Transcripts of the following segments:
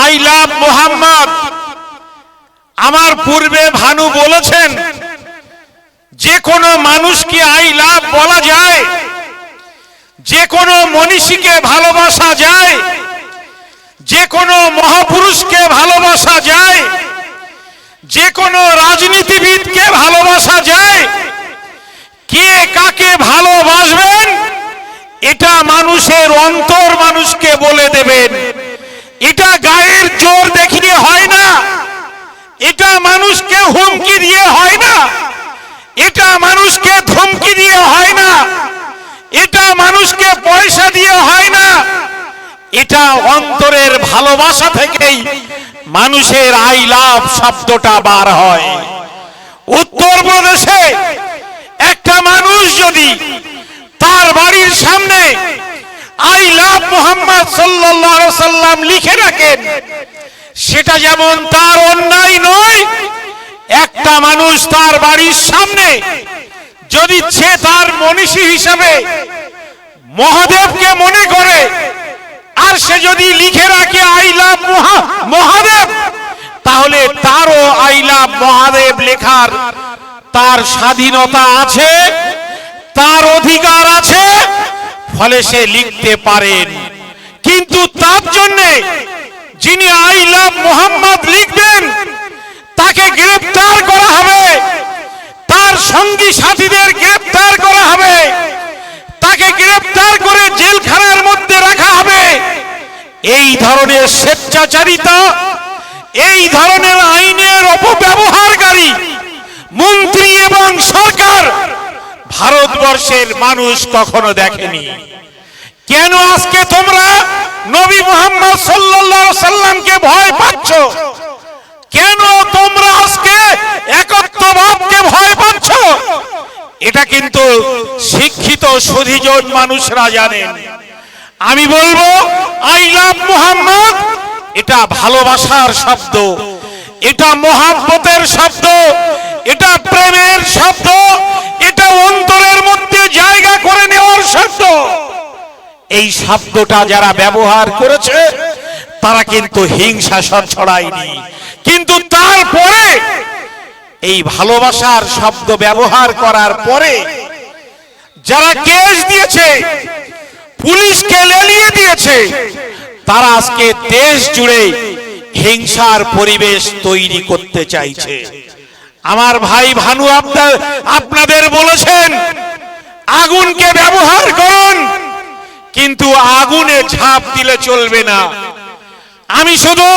I love Mohammad. আমার পূর্বে ভানু বলেছেন যে কোনো মানুষকে আই লাভ বলা যায় যে কোনো মনীষীকে ভালোবাসা যায় যে কোনো মহাপুরুষকে ভালোবাসা যায় যে কোনো রাজনীতিবিদকে ভালোবাসা যায়, কে কাকে ভালোবাসবেন, এটা মানুষের অন্তর মানুষকে বলে দেবেন। এটা গায়ের জোর দেখিয়ে হয় না। এটা মানুষকে হুমকি দিয়ে হয় না। এটা মানুষকে ধমকি দিয়ে হয় না। এটা মানুষকে পয়সা দিয়ে হয় না। এটা অন্তরের ভালোবাসা থেকেই মানুষের আই লাভ শব্দটা বার হয়। উত্তরপ্রদেশে একটা মানুষ যদি তার বাড়ির সামনে আই লাভ মোহাম্মদ সাল্লাল্লাহু সাল্লাম লিখে রাখেন। সেটা যেমন তার অন্যায় নয়, একটা মানুষ তার বাড়ির সামনে যদি সে তার মনীষী হিসাবে মহাদেবকে মনে করে, আর সে যদি লিখে রাখে আই লাভ মহাদেব, তাহলে তারও আই লাভ মহাদেব লেখার তার স্বাধীনতা আছে, তার অধিকার আছে ফলে সে লিখতে পারেন। কিন্তু তার জন্য যিনি আই লাভ মোহাম্মদ লিখবেন, তাকে গ্রেফতার করা হবে। তার সঙ্গী সাথীদের গ্রেফতার করা হবে। তাকে গ্রেফতার করে জেলখানার মধ্যে রাখা হবে। এই ধরনের স্বেচ্ছাচারিতা, এই ধরনের আইনের অপব্যবহারকারী মন্ত্রী এবং সরকার ভারতবর্ষের মানুষ কখনো দেখেনি। কেন আজকে তোমরা নবী মোহাম্মদ সাল্লাল্লাহু সাল্লামকে ভয় পাচ্ছ? কেন তোমরা আজকে একত্ববাদকে ভয় পাচ্ছ? এটা কিন্তু শিক্ষিত, সুধীজন মানুষরা জানেন। আমি বলব আই লাভ মোহাম্মদ, এটা ভালোবাসার শব্দ। এটা মহাব্বতের শব্দ এটা প্রেমের শব্দ এটা অন্তরের মধ্যে জায়গা করে নেওয়ার শব্দ এই শব্দটা যারা ব্যবহার করেছে, তারা কিন্তু হিংসা ছড়ায়নি। কিন্তু তারপরে এই ভালোবাসার শব্দ ব্যবহার করার পরে যারা কেস দিয়েছে, পুলিশকে লেলিয়ে দিয়েছে, তারা আজকে দেশ জুড়ে হিংসার পরিবেশ তৈরি করতে চাইছে। আমার ভাই ভানু আপনাদের বলেছেন, আগুনকে ব্যবহার করুন। কিন্তু আগুনে ঝাঁপ দিলে চলবে না। আমি শুধু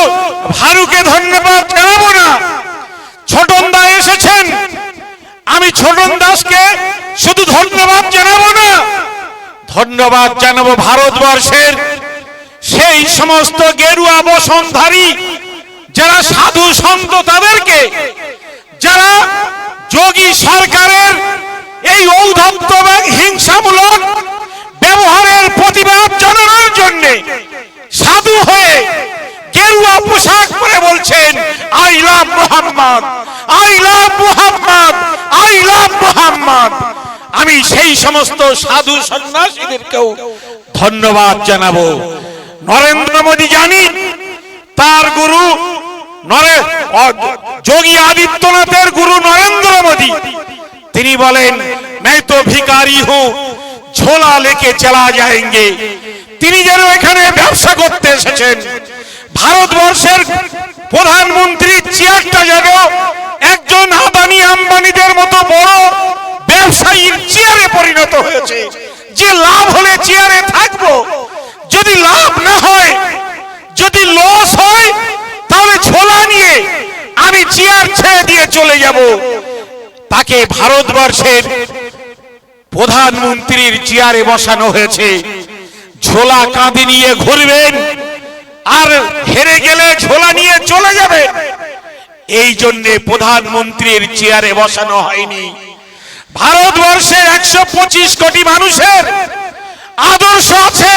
ভারুকে ধন্যবাদ জানাব না। ছোটন দা এসেছেন। আমি ছোটন দাসকে শুধু ধন্যবাদ জানাব না। ধন্যবাদ জানাব ভারতবর্ষের সেই সমস্ত গেরুয়া বসনধারী, যারা সাধু সন্ত তাদেরকে, যারা যোগী সরকারের এই ঔদ্ধত্য এবং হিংসামূলক ব্যবহারের প্রতিবাদ জানানোর জন্য সাধু হয়ে গেরুয়া পোশাক পরে বলছেন I love Muhammad I love Muhammad I love Muhammad আমি সেই সমস্ত সাধু সন্ন্যাসীদেরকেও ধন্যবাদ জানাব। নরেন্দ্র মোদী জানি, তার গুরু যোগী আদিত্যনাথের গুরু নরেন্দ্র মোদী। তিনি বলেন, নাই তো ভিকারি হো, ঝোলা লেকে চলা যায়গে তিনি যেন এখানে ব্যবসা করতে এসেছেন। ভারতবর্ষের প্রধানমন্ত্রী চিয়ারটা যেন একজন আদানি আম্বানিদের মতো বড় হয়েছে যে লাভ হলে চেয়ারে থাকব, যদি লাভ না হয়, যদি লস হয়, তাহলে ছোলা নিয়ে আমি চেয়ার ছেড়ে দিয়ে চলে যাব। তাকে ভারতবর্ষের প্রধানমন্ত্রীর চেয়ারে বসানো হয়েছে। ঝোলা কাঁধে নিয়ে ঘুরবেন, আর হেরে গেলে ঝোলা নিয়ে চলে যাবে এই জন্যে প্রধানমন্ত্রীর চেয়ারে বসানো হয়নি। ভারতবর্ষের একশো পঁচিশ কোটি মানুষের আদর্শ আছে,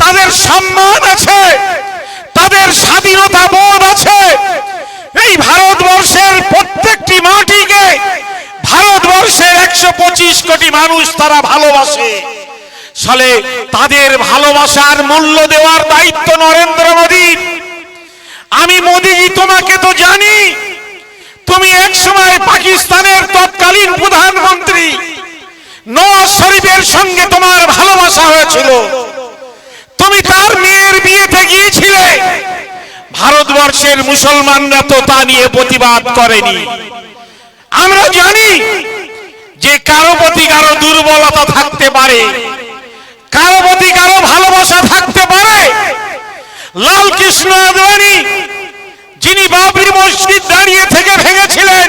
তাদের সম্মান আছে, তাদের স্বাধীনতা বোধ আছে। এই ভারতবর্ষের প্রত্যেকটি মাটিকে ভারতবর্ষের একশো পঁচিশ কোটি মানুষ তারা ভালোবাসে। সালে তাদের ভালোবাসার মূল্য দেওয়ার দায়িত্ব নরেন্দ্র মোদী। আমি মোদীর তোমাকে তো জানি, তুমি এক সময় পাকিস্তানের তৎকালীন প্রধানমন্ত্রী। নওয়াজ শরীফের সঙ্গে তোমার ভালোবাসা হয়েছিল। তুমি তার মেয়ের বিয়েতে গিয়েছিলে। ভারতবর্ষের মুসলমানরা তো তা নিয়ে প্রতিবাদ করেনি। আমরা জানি যে কারও প্রতি কারও দুর্বলতা থাকতে পারে, কারও প্রতি কারও ভালোবাসা থাকতে পারে। লাল কৃষ্ণ আদবানি, যিনি বাবরি মসজিদ দাঁড়িয়ে থেকে ভেঙেছিলেন,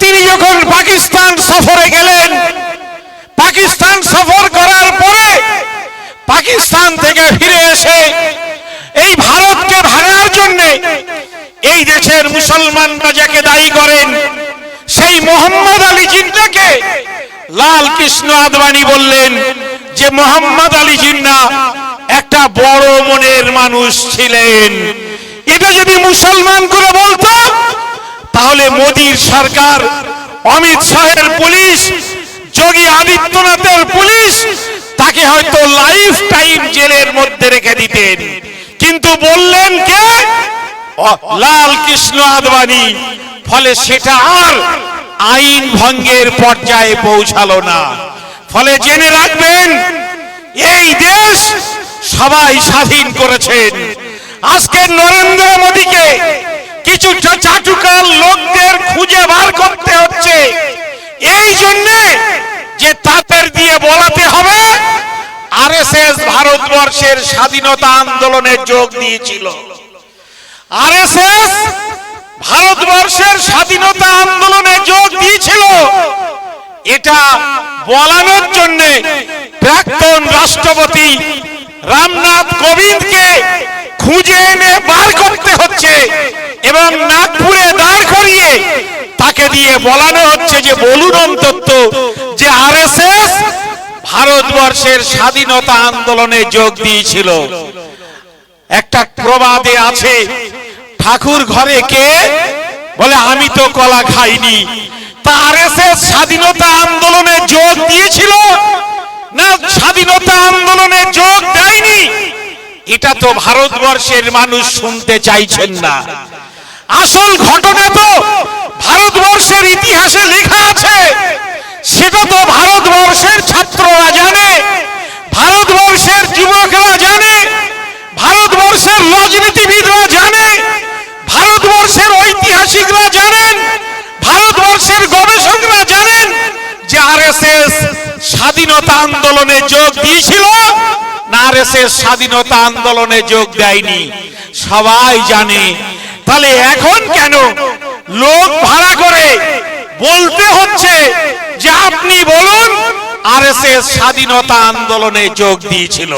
তিনি যখন পাকিস্তান সফরে গেলেন পাকিস্তান সফর করার পরে পাকিস্তান থেকে ফিরে এসে এই ভারতকে ভাঙার জন্য এই দেশের মুসলমানরা যাকে দায়ী করেন, সেই মোহাম্মদ আলী জিন্নাকে লাল কৃষ্ণ আদবানি বললেন যে মোহাম্মদ আলী জিন্না একটা বড় মনের মানুষ ছিলেন। এটা যদি মুসলমান করে বলতো তাহলে মোদীর সরকার, অমিত শাহের পুলিশ, যোগী আদিত্যনাথের পুলিশ, তাকে হয়তো লাইফ টাইম জেলের মধ্যে রেখে দিতেন। কিন্তু বললেন কে? লাল কৃষ্ণ আদবানি, ফলে সেটা আর আইন ভঙ্গের পর্যায়ে পৌঁছালো না। ফলে জেনে রাখবেন, এই দেশ সবাই স্বাধীন করেছেন। আজকে নরেন্দ্র মোদীকে কিছু চাটুকার লোকদের খুঁজে বার করতে হচ্ছে। এই জন্যে যে তাদের দিয়ে বলাতে হবে, আরএসএস ভারতবর্ষের স্বাধীনতা আন্দোলনে যোগ দিয়েছিল। আরএসএস ভারতবর্ষের স্বাধীনতা আন্দোলনে যোগ দিয়েছিল। এটা বলানোর জন্য প্রাক্তন রাষ্ট্রপতি রামনাথ কোবিন্দকে খুঁজে এনে বার করতে হচ্ছে এবং নাগপুরে দাঁড় করিয়ে তাকে দিয়ে বলানো হচ্ছে যে, বলুন অন্তত যে আরএসএস ভারতবর্ষের স্বাধীনতা আন্দোলনে যোগ দিয়েছিল। একটা প্রবাদে আছে ঠাকুর ঘরে কে? বলে, আমি তো কলা খাইনি। তার স্বাধীনতা আন্দোলনে যোগ দিয়েছিল। না, স্বাধীনতা আন্দোলনে যোগ দেয়নি। এটা তো ভারতবর্ষের মানুষ শুনতে চাইছেন না। আসল ঘটনা তো ভারতবর্ষের ইতিহাসে লেখা আছে। সেটা তো ভারতবর্ষের ছাত্ররা জানে। ভারতবর্ষের যুবকরা জানে। ভারতবর্ষের রাজনীতিবিদরা ঐতিহাসিকরা জানেন, ভারতবর্ষের গবেষকরা জানেন যে আরএসএস স্বাধীনতা আন্দোলনে যোগ দিয়েছিল না আরএসএস স্বাধীনতা আন্দোলনে যোগ দেয়নি? সবাই জানে। তাহলে এখন কেন লোক ভাড়া করে বলতে হচ্ছে যে আপনি বলুন আরএসএস স্বাধীনতা আন্দোলনে যোগ দিয়েছিল?